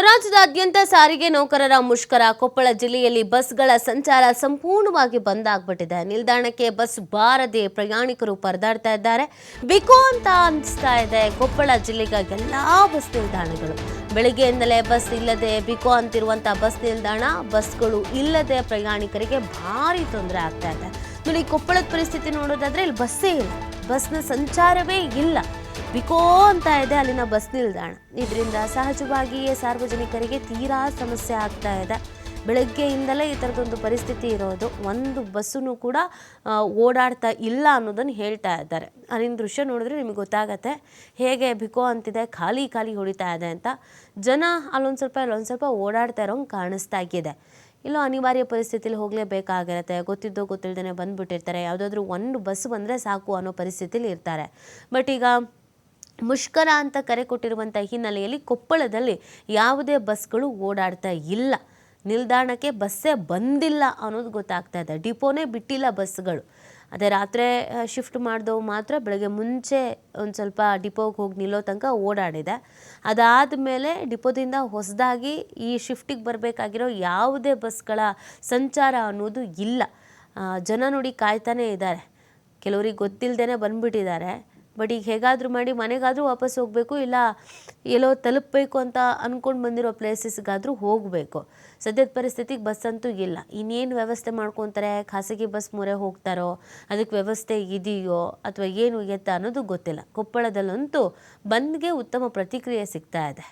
ರಾಜ್ಯದಾದ್ಯಂತ ಸಾರಿಗೆ ನೌಕರರ ಮುಷ್ಕರ ಕೊಪ್ಪಳ ಜಿಲ್ಲೆಯಲ್ಲಿ ಬಸ್ಗಳ ಸಂಚಾರ ಸಂಪೂರ್ಣವಾಗಿ ಬಂದ್ ಆಗ್ಬಿಟ್ಟಿದೆ. ನಿಲ್ದಾಣಕ್ಕೆ ಬಸ್ ಬಾರದೆ ಪ್ರಯಾಣಿಕರು ಪರದಾಡ್ತಾ ಇದ್ದಾರೆ. ಬಿಕೋ ಅಂತ ಅನಿಸ್ತಾ ಇದೆ ಕೊಪ್ಪಳ ಜಿಲ್ಲೆಗಾಗಿ ಎಲ್ಲಾ ಬಸ್ ನಿಲ್ದಾಣಗಳು. ಬೆಳಿಗ್ಗೆಯಿಂದಲೇ ಬಸ್ ಇಲ್ಲದೆ ಬಿಕೋ ಅಂತಿರುವಂತಹ ಬಸ್ ನಿಲ್ದಾಣ, ಬಸ್ಗಳು ಇಲ್ಲದೆ ಪ್ರಯಾಣಿಕರಿಗೆ ಭಾರಿ ತೊಂದರೆ ಆಗ್ತಾ ಇದೆ. ನೋಡಿ ಕೊಪ್ಪಳದ ಪರಿಸ್ಥಿತಿ ನೋಡೋದಾದ್ರೆ ಇಲ್ಲಿ ಬಸ್ಸೇ ಇಲ್ಲ. ಬಸ್ನ ಸಂಚಾರವೇ ಇಲ್ಲ. ಬಿಕೋ ಅಂತ ಇದೆ, ಅಲ್ಲಿನ ಬಸ್ ನಿಲ್ದಾಣ. ಇದರಿಂದ ಸಹಜವಾಗಿಯೇ ಸಾರ್ವಜನಿಕರಿಗೆ ತೀರಾ ಸಮಸ್ಯೆ ಆಗ್ತಾ ಇದೆ. ಬೆಳಗ್ಗೆಯಿಂದಲೇ ಈ ಥರದೊಂದು ಪರಿಸ್ಥಿತಿ ಇರೋದು. ಒಂದು ಬಸ್ಸನ್ನು ಕೂಡ ಓಡಾಡ್ತಾ ಇಲ್ಲ ಅನ್ನೋದನ್ನು ಹೇಳ್ತಾ ಇದ್ದಾರೆ. ಅಲ್ಲಿನ ದೃಶ್ಯ ನೋಡಿದ್ರೆ ನಿಮಗೆ ಗೊತ್ತಾಗತ್ತೆ, ಹೇಗೆ ಬಿಕೋ ಅಂತಿದೆ, ಖಾಲಿ ಖಾಲಿ ಹೊಡಿತಾ ಇದೆ ಅಂತ. ಜನ ಅಲ್ಲೊಂದು ಸ್ವಲ್ಪ ಅಲ್ಲೊಂದು ಸ್ವಲ್ಪ ಓಡಾಡ್ತಾ ಇರೋಂಗೆ ಕಾಣಿಸ್ತಾ ಇದೆ. ಇಲ್ಲೋ ಅನಿವಾರ್ಯ ಪರಿಸ್ಥಿತಿಲಿ ಹೋಗಲೇಬೇಕಾಗಿರುತ್ತೆ. ಗೊತ್ತಿದ್ದೋ ಗೊತ್ತಿಲ್ಲದೇ ಬಂದುಬಿಟ್ಟಿರ್ತಾರೆ. ಯಾವುದಾದ್ರೂ ಒಂದು ಬಸ್ ಬಂದರೆ ಸಾಕು ಅನ್ನೋ ಪರಿಸ್ಥಿತಿಲಿ ಇರ್ತಾರೆ. ಬಟ್ ಈಗ ಮುಷ್ಕರ ಅಂತ ಕರೆ ಕೊಟ್ಟಿರುವಂಥ ಹಿನ್ನೆಲೆಯಲ್ಲಿ ಕೊಪ್ಪಳದಲ್ಲಿ ಯಾವುದೇ ಬಸ್ಗಳು ಓಡಾಡ್ತಾ ಇಲ್ಲ. ನಿಲ್ದಾಣಕ್ಕೆ ಬಸ್ಸೇ ಬಂದಿಲ್ಲ ಅನ್ನೋದು ಗೊತ್ತಾಗ್ತಾ ಇದೆ. ಡಿಪೋನೇ ಬಿಟ್ಟಿಲ್ಲ ಬಸ್ಗಳು ಅದೇ ರಾತ್ರಿ ಶಿಫ್ಟ್ ಮಾಡಿದವು ಮಾತ್ರ ಬೆಳಗ್ಗೆ ಮುಂಚೆ ಒಂದು ಸ್ವಲ್ಪ ಡಿಪೋಗೆ ಹೋಗಿ ನಿಲ್ಲೋ ತನಕ ಓಡಾಡಿದೆ. ಅದಾದ ಮೇಲೆ ಡಿಪೋದಿಂದ ಹೊಸದಾಗಿ ಈ ಶಿಫ್ಟಿಗೆ ಬರಬೇಕಾಗಿರೋ ಯಾವುದೇ ಬಸ್ಗಳ ಸಂಚಾರ ಅನ್ನೋದು ಇಲ್ಲ. ಜನ ನೋಡಿ ಕಾಯ್ತಾನೇ ಇದ್ದಾರೆ. ಕೆಲವರಿಗೆ ಗೊತ್ತಿಲ್ಲದೇ ಬಂದ್ಬಿಟ್ಟಿದ್ದಾರೆ. ಬಟ್ ಈಗ ಹೇಗಾದರೂ ಮಾಡಿ ಮನೆಗಾದರೂ ವಾಪಸ್ ಹೋಗಬೇಕು, ಇಲ್ಲ ಎಲ್ಲೋ ತಲುಪಬೇಕು ಅಂತ ಅಂದ್ಕೊಂಡು ಬಂದಿರೋ ಪ್ಲೇಸಸ್ಗಾದರೂ ಹೋಗಬೇಕು. ಸದ್ಯದ ಪರಿಸ್ಥಿತಿಗೆ ಬಸ್ ಅಂತೂ ಇಲ್ಲ. ಇನ್ನೇನು ವ್ಯವಸ್ಥೆ ಮಾಡ್ಕೊತಾರೆ, ಖಾಸಗಿ ಬಸ್ ಮೊರೆ ಹೋಗ್ತಾರೋ ಅದಕ್ಕೆ ವ್ಯವಸ್ಥೆ ಇದೆಯೋ ಅಥವಾ ಏನು ಎತ್ತ ಅನ್ನೋದು ಗೊತ್ತಿಲ್ಲ. ಕೊಪ್ಪಳದಲ್ಲಂತೂ ಬಂದ್ಗೆ ಉತ್ತಮ ಪ್ರತಿಕ್ರಿಯೆ ಸಿಗ್ತಾ ಇದೆ.